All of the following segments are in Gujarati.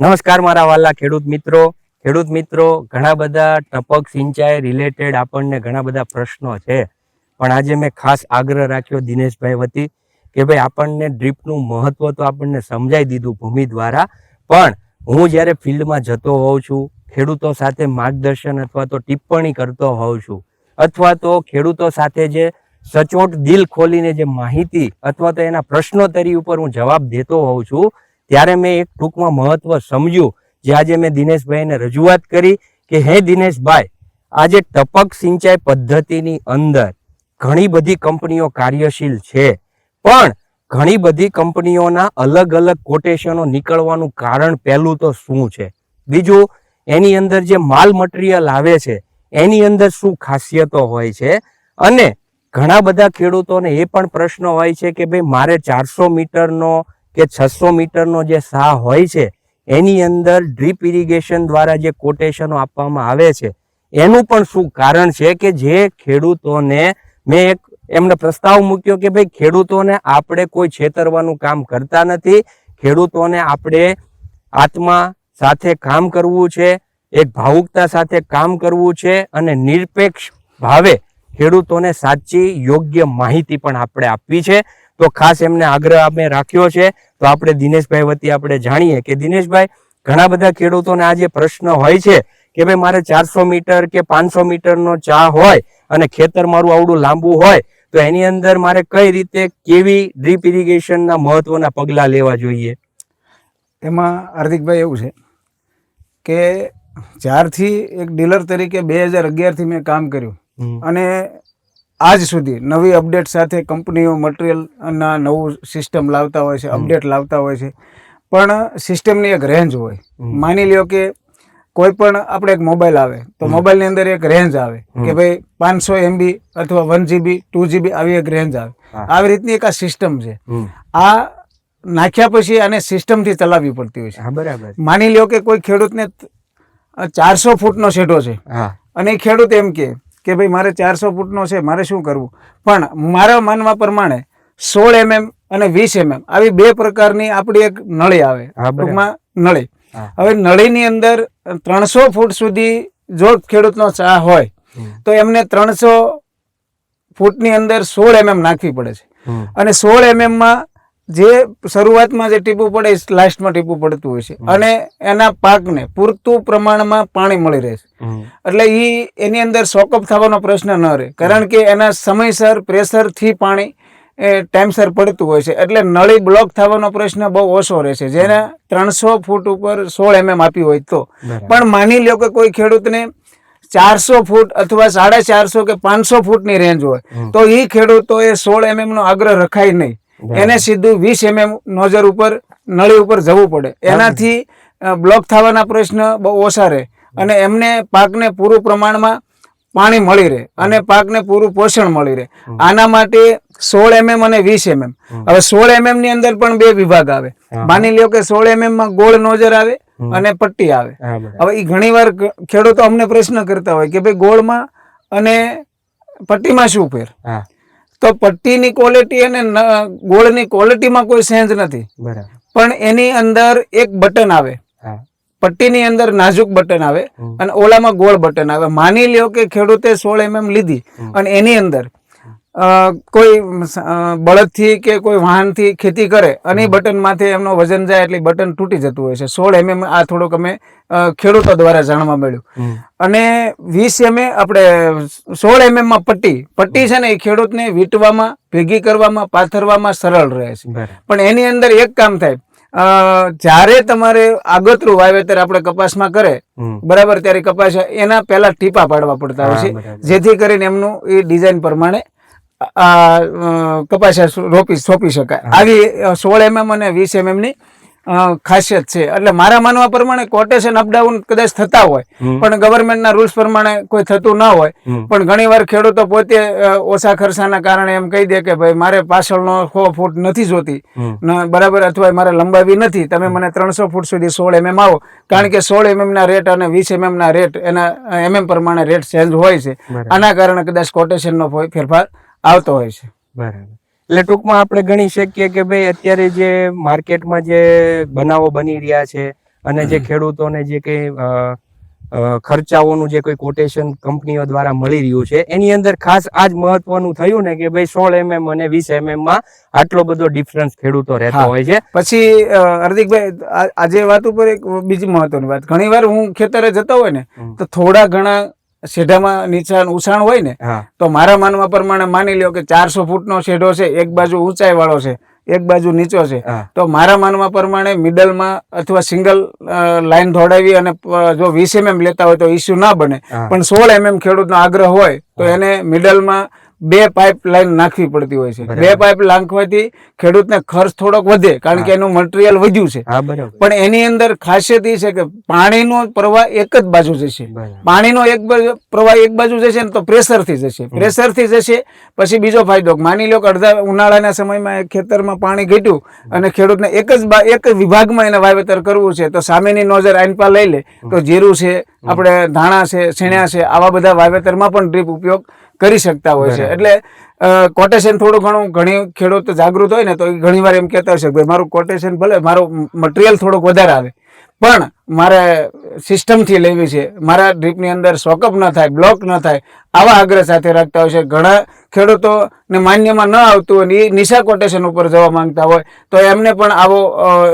નમસ્કાર મારા વાલા ખેડૂત મિત્રો. ખેડૂત મિત્રો, ઘણા બધા ટપક સિંચાઈ રિલેટેડ આપણને ઘણા બધા પ્રશ્નો છે. પણ આજે મેં ખાસ આગ્રહ રાખ્યો દિનેશભાઈ વતી કે ભાઈ આપણને ડ્રીપનું મહત્વ તો આપણને સમજાઈ દીધું ભૂમિ દ્વારા. પણ હું જ્યારે ફિલ્ડમાં જતો હોઉં છું, ખેડૂતો સાથે માર્ગદર્શન અથવા તો ટિપ્પણી કરતો હોઉં છું, અથવા તો ખેડૂતો સાથે જે સચોટ દિલ ખોલીને જે માહિતી અથવા તો એના પ્રશ્નોત્તરી ઉપર હું જવાબ દેતો હોઉં છું ત્યારે મેં એક ટૂંકમાં મહત્વ સમજ્યું. જે આજે મેં દિનેશભાઈને રજૂઆત કરી કે, હે દિનેશભાઈ, આજે ટપક સિંચાઈ પદ્ધતિની અંદર ઘણી બધી કંપનીઓ કાર્યશીલ છે. પણ ઘણી બધી કંપનીઓના અલગ અલગ કોટેશનો નીકળવાનું કારણ પહેલું તો શું છે? બીજું, એની અંદર જે માલ મટીરિયલ આવે છે, એની અંદર શું ખાસિયતો હોય છે? અને ઘણા બધા ખેડૂતોને એ પણ પ્રશ્ન હોય છે કે, ભાઈ, મારે ચારસો મીટરનો કે છસો મીટરનો જે સાહ હોય છે, એની અંદર ડ્રીપ ઇરિગેશન દ્વારા જે કોટેશનો આપવામાં આવે છે, એનું પણ શું કારણ છે કે જે ખેડૂતોને મેં એક એમને પ્રસ્તાવ મૂક્યો કે ભાઈ ખેડૂતોને આપણે કોઈ છેતરવાનું કામ કરતા નથી, ખેડૂતોને આપણે આત્મા સાથે કામ કરવું છે, એક ભાવુકતા સાથે કામ કરવું છે અને નિરપેક્ષ ભાવે ખેડૂતોને સાચી, યોગ્ય માહિતી પણ આપણે આપવી છે. તો ખાસ એમને આગ્રહ અમે રાખ્યો છે. તો આપણે દિનેશભાઈ વતી આપણે જાણીએ કે દિનેશભાઈ ઘણા બધા ખેડૂતોને આ જે પ્રશ્ન હોય છે કે ભાઈ મારે ચારસો મીટર કે પાંચસો મીટરનો ચા હોય અને ખેતર મારું આવડું લાંબુ હોય તો એની અંદર મારે કઈ રીતે કેવી ડ્રીપ ઇરિગેશનના મહત્વના પગલાં લેવા જોઈએ? એમાં હાર્દિકભાઈ એવું છે કે જ્યારથી એક ડીલર તરીકે બે હજાર અગિયારથી મેં કામ કર્યું અને આજ સુધી નવી અપડેટ સાથે કંપનીઓ મટીરિયલના નવું સિસ્ટમ લાવતા હોય છે અપડેટ લાવતા હોય છે. પણ સિસ્ટમની એક રેન્જ હોય. માની લ્યો કે કોઈ પણ આપણે એક મોબાઈલ આવે તો મોબાઈલની અંદર એક રેન્જ આવે કે ભાઈ પાંચસો એમબી અથવા વન જીબી ટુ જીબી આવી એક રેન્જ આવે. આવી રીતની એક આ સિસ્ટમ છે. આ નાખ્યા પછી આને સિસ્ટમથી ચલાવવી પડતી હોય છે. બરાબર. માની લ્યો કે કોઈ ખેડૂતને ચારસો ફૂટનો શેઢો છે. અને એ ખેડૂત એમ કે કે ભાઈ મારે ચારસો ફૂટનો છે મારે શું કરવું? પણ મારા માનવા પ્રમાણે સોળ એમએમ અને વીસ એમએમ આવી બે પ્રકારની આપણી એક નળી આવે ટૂંકમાં નળી. હવે નળીની અંદર ત્રણસો ફૂટ સુધી જો ખેડૂતનો ચા હોય તો એમને ત્રણસો ફૂટની અંદર સોળ એમએમ નાખવી પડે છે. અને સોળ એમએમમાં જે શરૂઆતમાં જે ટીપું પડે એ લાસ્ટમાં ટીપું પડતું હોય છે. અને એના પાકને પૂરતું પ્રમાણમાં પાણી મળી રહે છે. એટલે ઈ એની અંદર સોકઅપ થવાનો પ્રશ્ન ન રહે. કારણ કે એના સમયસર પ્રેશરથી પાણી એ ટાઈમસર પડતું હોય છે. એટલે નળી બ્લોક થવાનો પ્રશ્ન બહુ ઓછો રહે છે. જેને ત્રણસો ફૂટ ઉપર સોળ એમએમ આપી હોય તો. પણ માની લ્યો કે કોઈ ખેડૂતને ચારસો ફૂટ અથવા સાડા ચારસો કે પાંચસો ફૂટની રેન્જ હોય તો એ ખેડૂતોએ સોળ એમએમ નો આગ્રહ રખાય નહીં. એને સીધું વીસ એમએમ નોઝર ઉપર નળી ઉપર જવું પડે. એનાથી બ્લોક થવાના પ્રશ્ન બહુ ઓછા રહે. અને એમને પાકને પૂરું પ્રમાણમાં પાણી મળી રહે અને પાકને પૂરું પોષણ મળી રહે. આના માટે સોળ એમએમ અને વીસ એમએમ હવે સોળ એમએમની અંદર પણ બે વિભાગ આવે. માની લ્યો કે સોળ એમએમમાં ગોળ નોજર આવે અને પટ્ટી આવે. હવે એ ઘણી વાર ખેડૂતો અમને પ્રશ્ન કરતા હોય કે ભાઈ ગોળમાં અને પટ્ટીમાં શું ફેર? તો પટ્ટીની ક્વોલિટી અને ગોળની ક્વોલિટીમાં કોઈ સેન્જ નથી. પણ એની અંદર એક બટન આવે. પટ્ટીની અંદર નાજુક બટન આવે અને ઓલામાં ગોળ બટન આવે. માની લ્યો કે ખેડૂતે સોળ એમએમ લીધી અને એની અંદર કોઈ બળદથી કે કોઈ વાહનથી ખેતી કરે અને એ બટન માથે એમનો વજન જાય એટલે બટન તૂટી જતું હોય છે. સોળ એમએમ આ થોડુંક અમે ખેડૂતો દ્વારા જાણવા મળ્યું. અને વીસ એમએ આપણે સોળ એમએમમાં પટ્ટી પટ્ટી છે ને એ ખેડૂતને વીંટવામાં ભેગી કરવામાં પાથરવામાં સરળ રહે છે. પણ એની અંદર એક કામ થાય. અ, જ્યારે તમારે આગતરું વાવેતર આપણે કપાસમાં કરે બરાબર ત્યારે કપાસ એના પહેલા ટીપા પાડવા પડતા હોય છે. જેથી કરીને એમનું એ ડિઝાઇન પ્રમાણે કપાસિયા રોપી સોંપી શકાય. આવી સોળ એમએમ અને વીસ એમએમની ખાસિયત છે. એટલે મારા માનવા પ્રમાણે કોટેશન અપડાઉન કદાચ થતા હોય પણ ગવર્મેન્ટના રૂલ્સ પ્રમાણે કોઈ થતું ના હોય પણ ઘણીવાર ખેડૂતો પોતે ઓછા ખર્ચાના કારણે એમ કહી દે કે ભાઈ મારે પાછળનો સો ફૂટ નથી જોતી. બરાબર અથવા મારે લંબાવી નથી. તમે મને ત્રણસો ફૂટ સુધી સોળ એમએમ આવો. કારણ કે સોળ એમએમ ના રેટ અને વીસ એમએમ ના રેટ એના એમએમ પ્રમાણે રેટ ચેન્જ હોય છે. આના કારણે કદાચ કોટેશનનો ફેરફાર આવતો હોય છે. બરાબર. એટલે ટૂંકમાં આપણે ગણી શકીએ કે ભાઈ અત્યારે જે માર્કેટમાં જે બનાવો બની રહ્યા છે અને જે ખેડૂતોને જે કઈ ખર્ચાઓનું જે કોઈ કોટેશન કંપનીઓ દ્વારા મળી રહ્યું છે એની અંદર ખાસ આ જ મહત્વનું થયું ને કે ભાઈ સોળ એમએમ અને વીસ એમએમમાં આટલો બધો ડિફરન્સ ખેડૂતો રહેતો હોય છે. પછી હાર્દિકભાઈ આજે વાત ઉપર એક બીજી મહત્વની વાત. ઘણી વાર હું ખેતરે જતો હોય ને તો થોડા ઘણા શેઢામાં નીચાણ ઉછાણ હોય ને તો મારા માનવા પ્રમાણે માની લ્યો કે ચારસો ફૂટનો શેઢો છે એક બાજુ ઊંચાઈ વાળો છે એક બાજુ નીચો છે. તો મારા માનવા પ્રમાણે મિડલમાં અથવા સિંગલ લાઈન દોડાવી અને જો વીસ એમએમ લેતા હોય તો ઇસ્યુ ના બને. પણ સોળ એમએમ ખેડૂતનો આગ્રહ હોય તો એને મિડલમાં બે પાઇપ લાઈન નાખવી પડતી હોય છે. બે પાઇપ નાખવાથી ખેડૂતને ખર્ચ થોડોક વધે કારણ કે એનું મટીરિયલ વધ્યું છે. પણ એની અંદર ખાસિયત એ છે કે પાણીનો પ્રવાહ એક જ બાજુ જશે. પાણીનો એક પ્રવાહ એક બાજુ જશે ને તો પ્રેશરથી જશે. પ્રેશરથી જશે પછી બીજો ફાયદો માની લો કે અડધા ઉનાળાના સમયમાં ખેતરમાં પાણી ઘટ્યું અને ખેડૂતને એક જ એક વિભાગમાં એને વાવેતર કરવું છે તો સામેની નોઝર આઈનપા લઈ લે તો જીરું છે આપણે ધાણા છે છીણ્યા છે આવા બધા વાવેતરમાં પણ ડ્રીપ ઉપયોગ કરી શકતા હોય છે. એટલે કોટેશન થોડું ઘણું ઘણી ખેડૂત જાગૃત હોય ને તો એ ઘણી વાર એમ કહેતા હશે છે ભાઈ મારું કોટેશન ભલે મારું મટીરિયલ થોડુંક વધારે આવે. પણ મારે સિસ્ટમથી લેવી છે. મારા ડ્રીપની અંદર શોકઅપ ન થાય બ્લોક ન થાય આવા આગ્રહ સાથે રાખતા હોય છે. ઘણા ખેડૂતોને માન્યમાં ન આવતું હોય એ નિશા કોટેશન ઉપર જવા માંગતા હોય તો એમને પણ આવો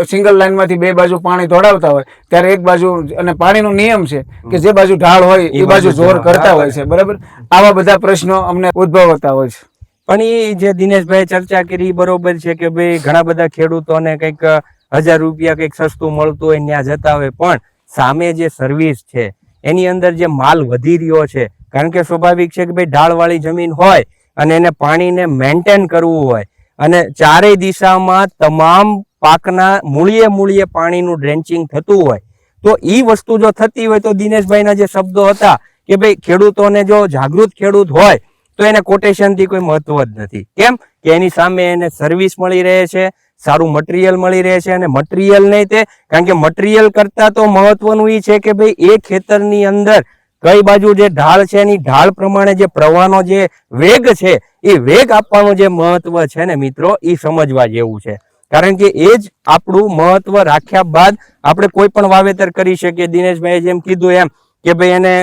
સિંગલ લાઇનમાંથી બે બાજુ પાણી દોડાવતા હોય ત્યારે એક બાજુ અને પાણીનો નિયમ છે કે જે બાજુ ઢાળ હોય એ બાજુ જોર કરતા હોય છે બરાબર? આવા બધા પ્રશ્નો અમને ઉદ્ભવતા હોય છે. પણ એ જે દિનેશભાઈ ચર્ચા કરી બરોબર છે કે ભાઈ ઘણા બધા ખેડૂતોને કંઈક હજાર રૂપિયા કંઈક સસ્તું મળતું હોય ત્યાં જતા હોય પણ સામે જે સર્વિસ છે એની અંદર જે માલ વધી રહ્યો છે કારણ કે સ્વાભાવિક છે કે ભાઈ ઢાળવાળી જમીન હોય અને એને પાણીને મેન્ટેન કરવું હોય. અને ચારેય દિશામાં તમામ પાકના મૂળિયે મૂળિયે પાણીનું ડ્રેન્ચિંગ થતું હોય. તો એ વસ્તુ જો થતી હોય તો દિનેશભાઈના જે શબ્દો હતા કે ભાઈ ખેડૂતોને જો જાગૃત ખેડૂત હોય, તો એને કોટેશનથી કોઈ મહત્વ જ નથી. કેમ? કે એની સામે એને સર્વિસ મળી રહે છે, સારું મટીરિયલ મળી રહે છે અને મટીરિયલ નહીં તે, કારણ કે મટીરિયલ કરતા તો મહત્વનું એ છે કે ભાઈ એ ખેતરની અંદર કઈ બાજુ જે ઢાળ છે, એની ઢાળ પ્રમાણે જે પ્રવાહનો જે વેગ છે, એ વેગ આપવાનું જે મહત્વ છે ને મિત્રો, એ સમજવા જેવું છે. કારણ કે એ જ આપણું મહત્વ રાખ્યા બાદ આપણે કોઈ પણ વાવેતર કરી શકીએ. દિનેશભાઈએ જેમ કીધું એમ કે ભાઈ એને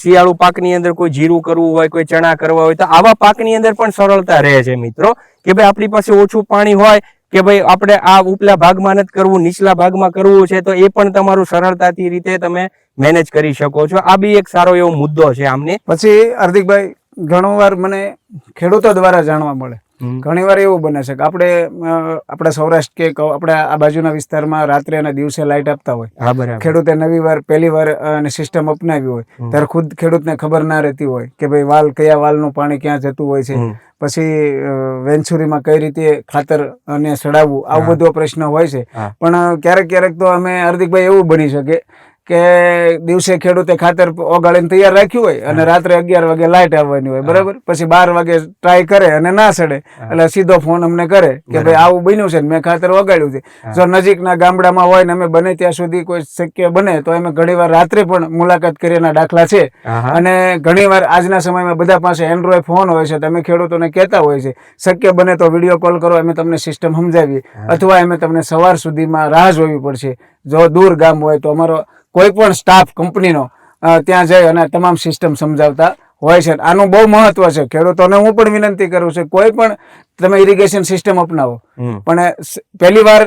શિયાળુ પાકની અંદર કોઈ જીરું કરવું હોય, કોઈ ચણા કરવા હોય, તો આવા પાકની અંદર પણ સરળતા રહે છે મિત્રો. કે ભાઈ આપણી પાસે ઓછું પાણી હોય કે ભાઈ આપણે આ ઉપલા ભાગમાં નથી કરવું, નીચલા ભાગમાં કરવું છે, તો એ પણ તમારું સરળતાથી રીતે તમે મેનેજ કરી શકો છો. આ બી એક સારો એવો મુદ્દો છે આમને. પછી હાર્દિકભાઈ, ઘણો વાર મને ખેડૂતો દ્વારા જાણવા મળે. ઘણી વાર એવું બને છે કે આપણે આપણા સૌરાષ્ટ્ર કે આપણે આ બાજુના વિસ્તારમાં રાત્રે અને દિવસે લાઇટ આપતા હોય. ખેડૂતે નવી વાર પહેલી વાર સિસ્ટમ અપનાવી હોય. ત્યારે ખુદ ખેડૂતને ખબર ના રહેતી હોય કે ભાઈ વાલ કયા વાલનું પાણી ક્યાં જતું હોય છે. પછી વેન્સુરીમાં કઈ રીતે ખાતર અને સડાવવું આવો બધો પ્રશ્ન હોય છે. પણ ક્યારેક ક્યારેક તો અમે હાર્દિકભાઈ એવું બની શકે કે દિવસે ખેડૂતે ખાતર ઓગાળીને તૈયાર રાખ્યું હોય અને રાત્રે અગિયાર વાગે લાઇટ આવવાની હોય બરાબર? પછી બાર વાગે ટ્રાય કરે અને ના સડે એટલે સીધો ફોન અમને કરે કે ભાઈ આવું બન્યું છે ને મેં ખાતર ઓગાળ્યું છે. જો નજીકના ગામડામાં હોય ને અમે બને ત્યાં સુધી કોઈ શક્ય બને તો અમે ઘણીવાર રાત્રે પણ મુલાકાત કર્યાના દાખલા છે. અને ઘણીવાર આજના સમયમાં બધા પાસે એન્ડ્રોઈડ ફોન હોય છે તમે ખેડૂતોને કહેતા હોય છે શક્ય બને તો વીડિયો કોલ કરો અમે તમને સિસ્ટમ સમજાવીએ. અથવા અમે તમને સવાર સુધીમાં રાહ જોવી પડશે. જો દૂર ગામ હોય તો અમારો કોઈ પણ સ્ટાફ કંપનીનો ત્યાં જઈ અને તમામ સિસ્ટમ સમજાવતા હોય છે. આનું બહુ મહત્વ છે. ખેડૂતોને હું પણ વિનંતી કરું છું કોઈ પણ તમે ઇરિગેશન સિસ્ટમ અપનાવો. પણ પહેલી વાર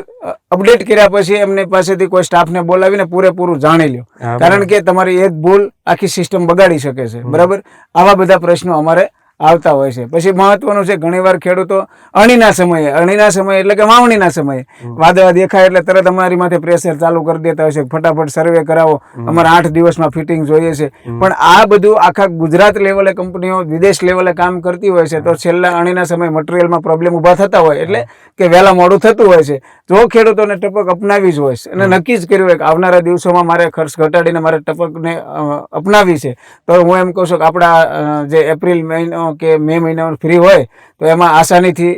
અપડેટ કર્યા પછી એમની પાસેથી કોઈ સ્ટાફને બોલાવીને પૂરેપૂરું જાણી લ્યો. કારણ કે તમારી એક ભૂલ આખી સિસ્ટમ બગાડી શકે છે. બરાબર? આવા બધા પ્રશ્નો અમારે આવતા હોય છે. પછી મહત્વનું છે ઘણીવાર ખેડૂતો અણીના સમયે અણીના સમયે એટલે કે વાવણીના સમયે વાદળા દેખાય એટલે તરત અમારી માથે પ્રેશર ચાલુ કરી દેતા હોય છે. ફટાફટ સર્વે કરાવો. અમારે આઠ દિવસમાં ફિટિંગ જોઈએ છે. પણ આ બધું આખા ગુજરાત લેવલે કંપનીઓ વિદેશ લેવલે કામ કરતી હોય છે. તો છેલ્લા અણીના સમયે મટીરિયલમાં પ્રોબ્લેમ ઊભા થતા હોય એટલે કે વહેલા મોડું થતું હોય છે. જો ખેડૂતોને ટપક અપનાવી જ હોય છે અને નક્કી જ કર્યું હોય કે આવનારા દિવસોમાં મારે ખર્ચ ઘટાડીને મારે ટપકને અપનાવી છે. તો હું એમ કહું છું કે આપણા જે એપ્રિલ મહિનો કે મે મહિનાનો ફ્રી હોય તો એમાં આસાનીથી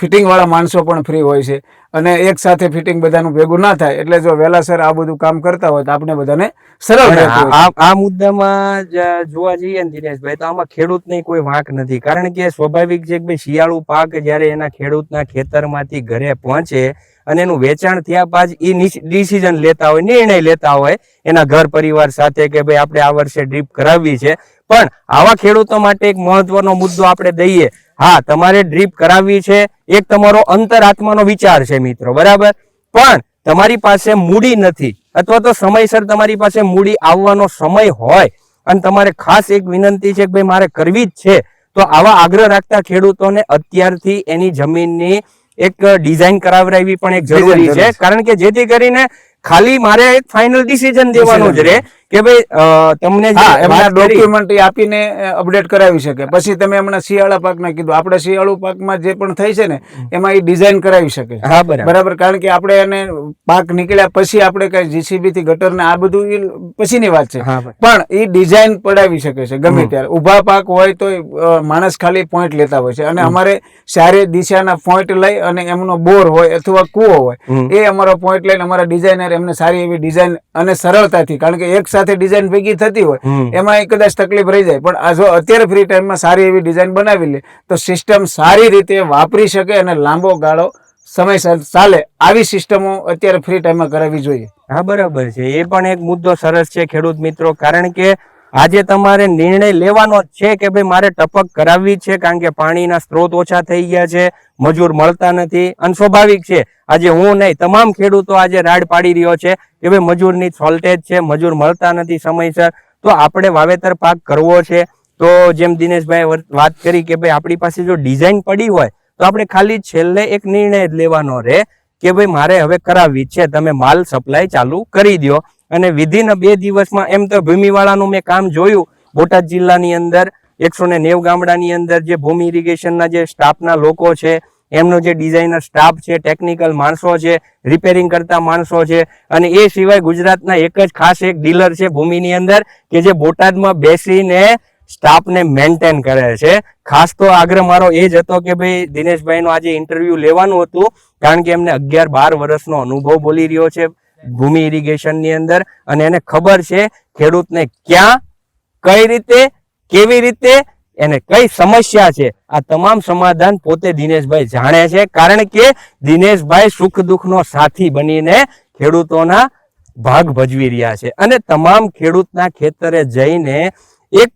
ફિટિંગવાળા માણસો પણ ફ્રી હોય છે. અને એક સાથે ફિટિંગ બધાનું ભેગું ના થાય એટલે જો વહેલાસર આ બધું કામ કરતા હોય તો આપણે બધાને સરળ આ આ મુદ્દામાં જોવા જઈએ ને દિનેશભાઈ તો આમાં ખેડૂતને કોઈ વાંક નથી. કારણ કે સ્વાભાવિક છે કે ભાઈ શિયાળુ પાક જ્યારે એના ખેડૂતના ખેતરમાંથી ઘરે પહોંચે અને એનું વેચાણ થયા બાદ એ ડિસિઝન લેતા હોય નિર્ણય લેતા હોય એના ઘર પરિવાર સાથે કે ભાઈ આપણે આ વર્ષે ડ્રીપ કરાવવી છે પણ આવા ખેડૂતો માટે એક મહત્વનો મુદ્દો આપણે દઈએ. હા તમારે ડ્રીપ કરાવવી છે એક તમારો અંતરાત્માનો વિચાર છે મિત્રો બરાબર? પણ તમારી પાસે મૂડી નથી અથવા તો સમયસર તમારી પાસે મૂડી આવવાનો સમય હોય અને તમારે ખાસ એક વિનંતી છે કે ભાઈ મારે કરવી જ છે તો આવા આગ્રહ રાખતા ખેડૂતોને અત્યારથી એની જમીનની એક ડિઝાઇન કરાવરાવી પણ એક જરૂરી છે જરૂરી છે. કારણ કે જેથી કરીને ખાલી મારે એક ફાઇનલ ડિસિઝન દેવાનું જ રહે કે ભાઈ તમને એમના ડોક્યુમેન્ટ આપીને અપડેટ કરાવી શકે. પછી તમે હમણાં શિયાળા પાકના કીધું. આપણે શિયાળુ પાકમાં જે પણ થઈ છે ને એમાં એ ડિઝાઇન કરાવી શકે બરાબર. કારણ કે આપણે એને પાક નીકળ્યા પછી આપણે કઈ જીસીબી થી ગટર ને આ બધું પછીની વાત છે. પણ એ ડિઝાઇન પડાવી શકે છે ગમે ત્યારે. ઊભા પાક હોય તો માણસ ખાલી પોઈન્ટ લેતા હોય છે. અને અમારે સારી દિશાના પોઈન્ટ લઈ અને એમનો બોર હોય અથવા કૂવો હોય એ અમારો પોઈન્ટ લઈને અમારા ડિઝાઇનર એમને સારી એવી ડિઝાઇન અને સરળતાથી કારણ કે એક સાથે ડિઝાઇન ભેગી થતી હોય એમાં કદાચ તકલીફ રહી જાય. પણ આ જો અત્યારે ફ્રી ટાઈમમાં સારી એવી ડિઝાઇન બનાવી લે તો સિસ્ટમ સારી રીતે વાપરી શકે અને લાંબો ગાળો સમયસર ચાલે. આવી સિસ્ટમો અત્યારે ફ્રી ટાઈમમાં કરાવવી જોઈએ. હા બરાબર છે. એ પણ એક મુદ્દો સરસ છે ખેડૂત મિત્રો. કારણ કે આજે તમારે નિર્ણય લેવાનો છે કે ભાઈ મારે ટપક કરાવવી છે, કારણ કે પાણીના સ્ત્રોત ઓછા થઈ ગયા છે, મજૂર મળતા નથી અને સ્વાભાવિક છે, આજે હું નહીં, તમામ ખેડૂતો આજે રાડ પાડી રહ્યો છે કે ભાઈ મજૂરની શોર્ટેજ છે, મજૂર મળતા નથી સમયસર. તો આપણે વાવેતર પાક કરવો છે. તો જેમ દિનેશભાઈ વાત કરી કે ભાઈ આપણી પાસે જો ડિઝાઇન પડી હોય, તો આપણે ખાલી છેલ્લે એક નિર્ણય લેવાનો રહે કે ભાઈ મારે હવે કરાવવી છે, તમે માલ સપ્લાય ચાલુ કરી દો અને વિધિન બે દિવસમાં એમ તો ભૂમિવાળાનું મેં કામ જોયું. બોટાદ જિલ્લાની અંદર, એકસો ને નેવ ગામડાની અંદર જે ભૂમિ ઇરિગેશનના જે સ્ટાફના લોકો છે, એમનો જે ડિઝાઇનર સ્ટાફ છે ટેકનિકલ માણસો છે રિપેરિંગ કરતા માણસો છે, અને એ સિવાય ગુજરાતના એક જ ખાસ એક ડીલર છે ભૂમિની અંદર કે જે બોટાદમાં બેસીને સ્ટાફને મેન્ટેન કરે છે. ખાસ તો આગ્રહ મારો એ જ હતો કે ભાઈ દિનેશભાઈનો આજે ઇન્ટરવ્યુ લેવાનું હતું, કારણ કે એમને અગિયાર બાર વર્ષનો અનુભવ બોલી રહ્યો છે. ભૂમિ ઇરિગેશનની અંદર. અને એને ખબર છે ખેડૂતને ક્યાં, કઈ રીતે, કેવી રીતે, એને કઈ સમસ્યા છે? આ તમામ સમાધાન પોતે દિનેશભાઈ જાણે છે. કારણ કે દિનેશભાઈ સુખ દુઃખનો સાથી બનીને ખેડૂતોના ભાગ ભજવી રહ્યા છે. અને તમામ ખેડૂતના ખેતરે જઈને એક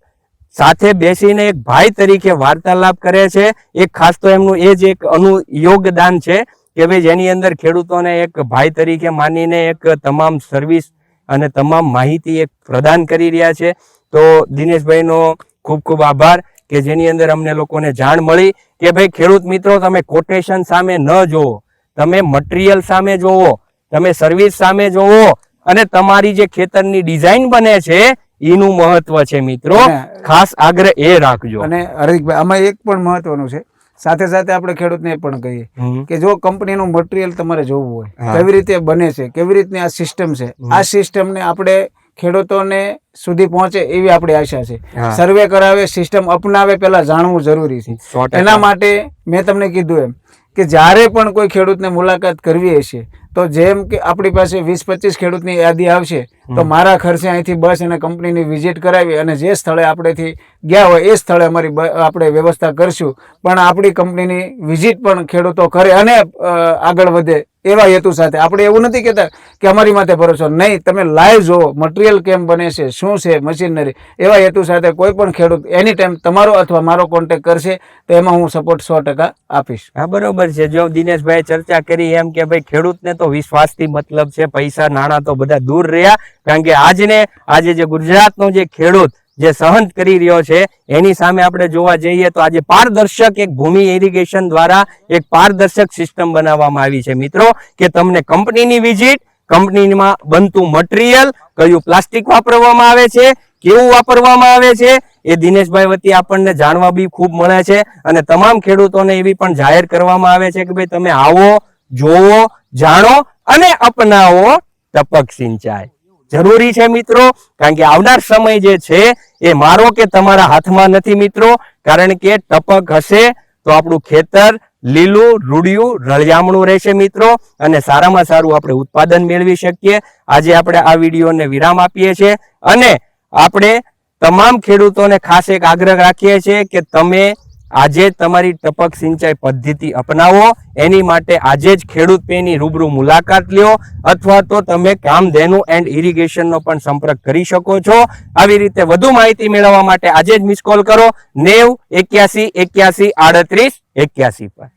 સાથે બેસીને એક ભાઈ તરીકે વાર્તાલાપ કરે છે. એક ખાસ તો એમનું એ જ એક અનુ યોગદાન છે. કે ભાઈ જેની અંદર ખેડૂતોને એક ભાઈ તરીકે માનીને એક તમામ સર્વિસ અને તમામ માહિતી એક પ્રદાન કરી રહ્યા છે. તો દિનેશભાઈનો ખૂબ ખૂબ આભાર કે જેની અંદર અમને લોકોને જાણ મળી કે ભાઈ ખેડૂત મિત્રો તમે કોટેશન સામે ન જોવો તમે મટીરિયલ સામે જોવો તમે સર્વિસ સામે જોવો અને તમારી જે ખેતરની ડિઝાઇન બને છે એનું મહત્વ છે મિત્રો. ખાસ આગ્રહ એ રાખજો. અને હર્ષિકભાઈ આમાં એક પણ મહત્વનું છે. સાથે સાથે આપણે ખેડૂતને પણ કહીએ કે જો કંપનીનું મટીરિયલ તમારે જોવું હોય કેવી રીતે બને છે કેવી રીતની આ સિસ્ટમ છે આ સિસ્ટમને આપણે ખેડૂતોને સુધી પહોંચે એવી આપણી આશા છે. સર્વે કરાવે સિસ્ટમ અપનાવે પહેલા જાણવું જરૂરી છે. એના માટે મેં તમને કીધું એમ કે જ્યારે પણ કોઈ ખેડૂતને મુલાકાત કરવી હશે તો જેમ કે આપણી પાસે વીસ પચીસ ખેડૂતની યાદી આવશે તો મારા ખર્ચે અહીંથી બસ અને કંપનીની વિઝિટ કરાવી અને જે સ્થળે આપણેથી ગયા હોય એ સ્થળે અમારી આપણે વ્યવસ્થા કરશું. પણ આપણી કંપનીની વિઝિટ પણ ખેડૂતો કરે અને આગળ વધે. એવા હેતુ સાથે. આપણે એવું નથી કહેતા કે અમારી માથે ભરોસો. નહીં, તમે લાઈવ જુઓ મટીરિયલ કેમ બને છે, શું છે મશીનરી એવા હેતુ સાથે કોઈ પણ ખેડૂત એની ટાઈમ તમારો અથવા મારો કોન્ટેક કરશે, તો એમાં હું સપોર્ટ સો ટકા આપીશ. હા, બરોબર છે. જો દિનેશભાઈ ચર્ચા કરી એમ કે ભાઈ, ખેડૂતને તો વિશ્વાસથી મતલબ છે, પૈસા, નાણાં તો બધા દૂર રહ્યા. કારણ કે આજને, આજે જે ગુજરાતનો જે ખેડૂત જે સહન કરી રહ્યો છે, એની સામે આપણે જોવા જઈએ તો આજે પારદર્શક એક ભૂમિ ઇરિગેશન દ્વારા એક પારદર્શક સિસ્ટમ બનાવવામાં આવી છે. મિત્રો, કે તમને કંપનીની વિઝિટ કંપનીમાં બનતું મટીરિયલ કયું પ્લાસ્ટિક વાપરવામાં આવે છે, કેવું વાપરવામાં આવે છે, એ દિનેશભાઈ વતી આપણને જાણવા બી ખૂબ મળે છે અને તમામ ખેડૂતોને એવી પણ જાહેર કરવામાં આવે છે કે ભાઈ તમે આવો જોવો જાણો અને અપનાવો ટપક સિંચાઈ. જરૂરી છે મિત્રો, કારણ કે આવનાર સમય જે છે એ મારો કે તમારા હાથમાં નથી મિત્રો, કારણ કે ટપક હશે તો આપણું ખેતર લીલું, રૂડિયું, રળિયામણું રહેશે મિત્રો અને સારામાં સારું આપણે ઉત્પાદન મેળવી શકીએ. આજે આપણે આ વિડીયોને વિરામ આપીએ છીએ અને આપણે તમામ ખેડૂતોને ખાસ એક આગ્રહ રાખીએ છીએ કે તમે આજે તમારી ટપક સિંચાઈ પદ્ધતિ અપનાવો. એની માટે આજે જ ખેડૂત પેની રૂબરૂ મુલાકાત લ્યો. અથવા તો તમે કામધેનુ એન્ડ ઇરિગેશનનો પણ સંપર્ક કરી શકો છો. આવી રીતે વધુ માહિતી મેળવવા માટે આજે જ મિસ કોલ કરો. નેવ એક્યાસી એક્યાસી આડત્રીસ એક્યાસી પર.